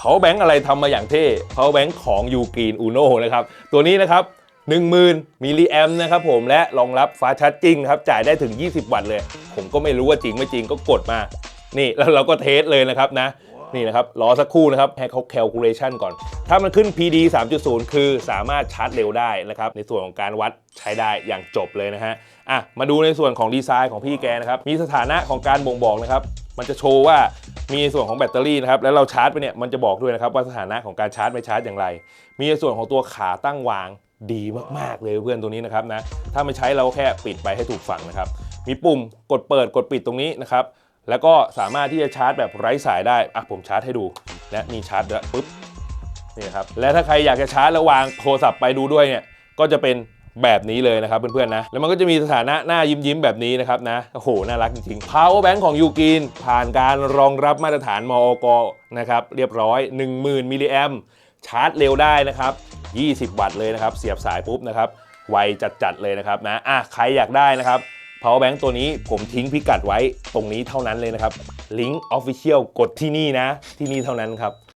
power bank อะไรทำมาอย่างเท่ power bank ของยูกรีนอูโนนะครับ ตัวนี้นะครับ10,000มิลลิแอมนะครับผมและรองรับฟ้าชาร์จจริงครับ จ่ายได้ถึง 20 วัตต์เลย ผมก็ไม่รู้ว่าจริงไม่จริงก็กดมา นี่แล้วเราก็เทสเลยนะครับนะ นี่นะครับ รอสักครู่นะครับให้เขา calculation ก่อน ถ้ามันขึ้น PD 3.0 คือสามารถชาร์จเร็วได้นะครับ ในส่วนของการวัดใช้ได้อย่างจบเลยนะฮะอะมาดูในส่วนของดีไซน์ของพี่แกนะครับ มีสถานะของการบ่งบอกนะครับ มันจะโชว์ว่า มีส่วนของแบตเตอรี่นะครับ แล้วเราชาร์จไปเนี่ยมันจะบอกด้วยนะครับว่าสถานะของการชาร์จไม่ชาร์จอย่างไร มีส่วนของตัวขาตั้งวางดีมากๆเลยเพื่อนตัวนี้นะครับนะ ถ้าไม่ใช้เราแค่ปิดไปให้ถูกฝั่งนะครับ มีปุ่มกดเปิดกดปิดตรงนี้นะครับ แล้วก็สามารถที่จะชาร์จแบบไร้สายได้ อะผมชาร์จให้ดู และมีชาร์จด้วยปุ๊บ นี่ครับ และถ้าใครอยากจะชาร์จแล้ววางโทรศัพท์ไปดูด้วยเนี่ย ก็จะเป็น แบบนี้เลยนะครับเพื่อนๆนะ แล้วมันก็จะมีสถานะหน้ายิ้มๆแบบนี้นะครับนะ โอ้โห น่ารักจริงๆ power bank ของยูกินผ่านการรองรับมาตรฐานมอกนะครับเรียบร้อย 10,000มิลลิแอมชาร์จเร็วได้นะครับ 20 วัตต์เลยนะครับ เสียบสายปุ๊บนะครับ ไวจัดๆเลยนะครับนะอะใครอยากได้นะครับ power bank ตัวนี้ผมทิ้งพิกัดไว้ตรงนี้เท่านั้นเลยนะครับลิงก์ official กดที่นี่นะ ที่นี่เท่านั้นครับ